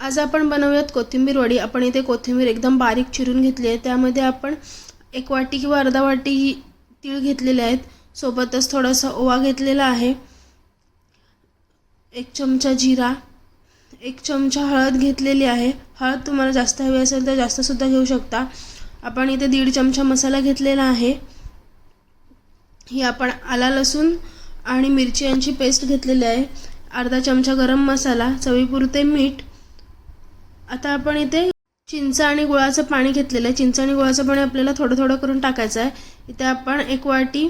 आज आपण बनवूयात कोथिंबीर वडी. आपण इथे कोथिंबीर एकदम बारीक चिरून घेतली आहे. त्यामध्ये आपण एक वाटी किंवा अर्धा वाटी ही तीळ घेतलेले आहेत. सोबतच थोडासा ओवा घेतलेला आहे. एक चमचा जिरा एक चमचा हळद घेतलेली आहे. हळद तुम्हाला जास्त हवी असेल तर जास्तसुद्धा घेऊ शकता. आपण इथे दीड चमचा मसाला घेतलेला आहे. ही आपण आला लसूण आणि मिरची यांची पेस्ट घेतलेली आहे. अर्धा चमचा गरम मसाला चवीपुरते मीठ आता आपण इथे चिंच आणि गुळाचं पाणी घेतलेलं आहे. चिंच आणि गुळाचं पाणी आपल्याला थोडं थोडं करून टाकायचं आहे. इथे आपण एक वाटी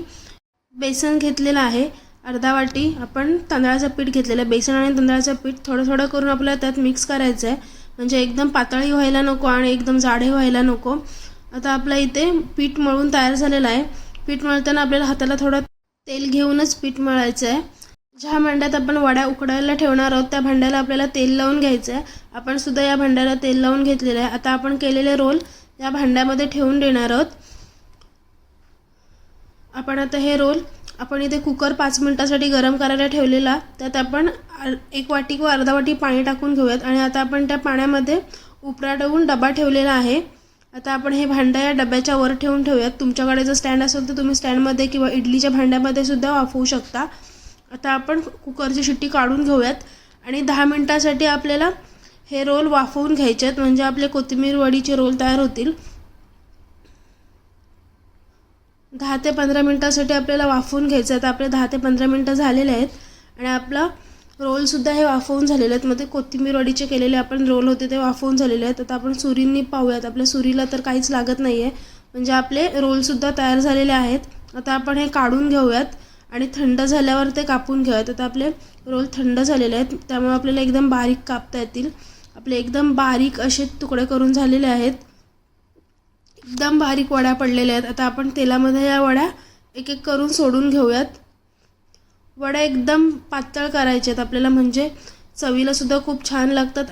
बेसन घेतलेलं आहे. अर्धा वाटी आपण तांदळाचं पीठ घेतलेलं आहे. बेसन आणि तांदळाचं पीठ थोडं थोडं करून आपल्याला त्यात मिक्स करायचं आहे. म्हणजे एकदम पातळी व्हायला नको आणि एकदम जाडे व्हायला नको. आता आपल्या इथे पीठ मळून तयार झालेलं आहे. पीठ मळताना आपल्याला हाताला थोडं तेल घेऊनच पीठ मळायचं आहे. ज्या भांड्यात आपण वड्या उकडायला ठेवणार आहोत त्या भांड्याला आपल्याला तेल लावून घ्यायचं आहे आपण सुद्धा या भांड्याला तेल लावून घेतलेलं आहे. आता आपण केलेले रोल या भांड्यामध्ये ठेवून देणार आहोत. आपण आता हे रोल आपण इथे कुकर पाच मिनटासाठी गरम करायला ठेवलेला. त्यात आपण एक वाटी किंवा अर्धा वाटी पाणी टाकून घेऊयात. आणि आता आपण त्या पाण्यामध्ये उपरा डबा ठेवलेला आहे. आता आपण हे भांडं या डब्याच्या वर ठेवून ठेवूयात. तुमच्याकडे जर स्टँड असेल तर तुम्ही स्टँडमध्ये किंवा इडलीच्या भांड्यामध्ये सुद्धा वाफवू शकता. आता आपण कुकरची शिट्टी काढून घेऊयात. आणि दहा मिनटासाठी आपल्याला हे रोल वाफवून घ्यायचे आहेत. म्हणजे आपले कोथिंबीर वडीचे रोल तयार होतील. दहा ते पंधरा मिनटासाठी आपल्याला वाफवून घ्यायचं आहे तर आपले दहा ते पंधरा मिनटं झालेले आहेत. आणि आपला रोलसुद्धा हे वाफवून झालेले आहेत. मध्ये कोथिंबीर वडीचे केलेले आपण रोल होते ते वाफवून झालेले आहेत. आता आपण सुरींनी पाहूयात. आपल्या सुरीला तर काहीच लागत नाही आहे म्हणजे आपले रोलसुद्धा तयार झालेले आहेत. आता आपण हे काढून घेऊयात. आणि थंड झाल्यावर ते कापून घेऊयात आता आपले रोल थंड झालेले आहेत. त्यामुळे आपल्याला एकदम बारीक कापता येतील. आपले एकदम बारीक असे तुकडे करून झालेले आहेत. एकदम बारीक वड्या पडलेल्या आहेत. आता आपण तेलामध्ये या वड्या एक एक करून सोडून घेऊयात. वड्या एकदम पातळ करायच्या आहेत. आपल्याला म्हणजे चवीला सुद्धा खूप छान लागतात.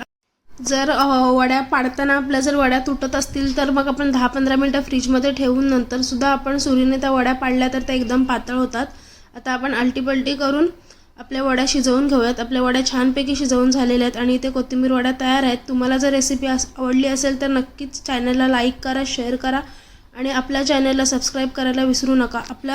जर वड्या पाडताना आपल्या जर वड्या तुटत असतील तर मग आपण दहा पंधरा मिनटं फ्रीजमध्ये ठेवून नंतर सुद्धा आपण सुरीने त्या वड्या पाडल्या तर त्या एकदम पातळ होतात. आता आपण आलटीपलटी करून आपल्या वड्या शिजवून घेऊयात. आपल्या वड्या छानपैकी शिजवून झालेल्या आहेत आणि इथे कोथिंबीर वड्या तयार आहेत. तुम्हाला जर रेसिपी अस आवडली असेल तर नक्कीच चॅनलला लाईक करा शेअर करा आणि आपल्या चॅनलला सबस्क्राईब करायला विसरू नका. आपल्या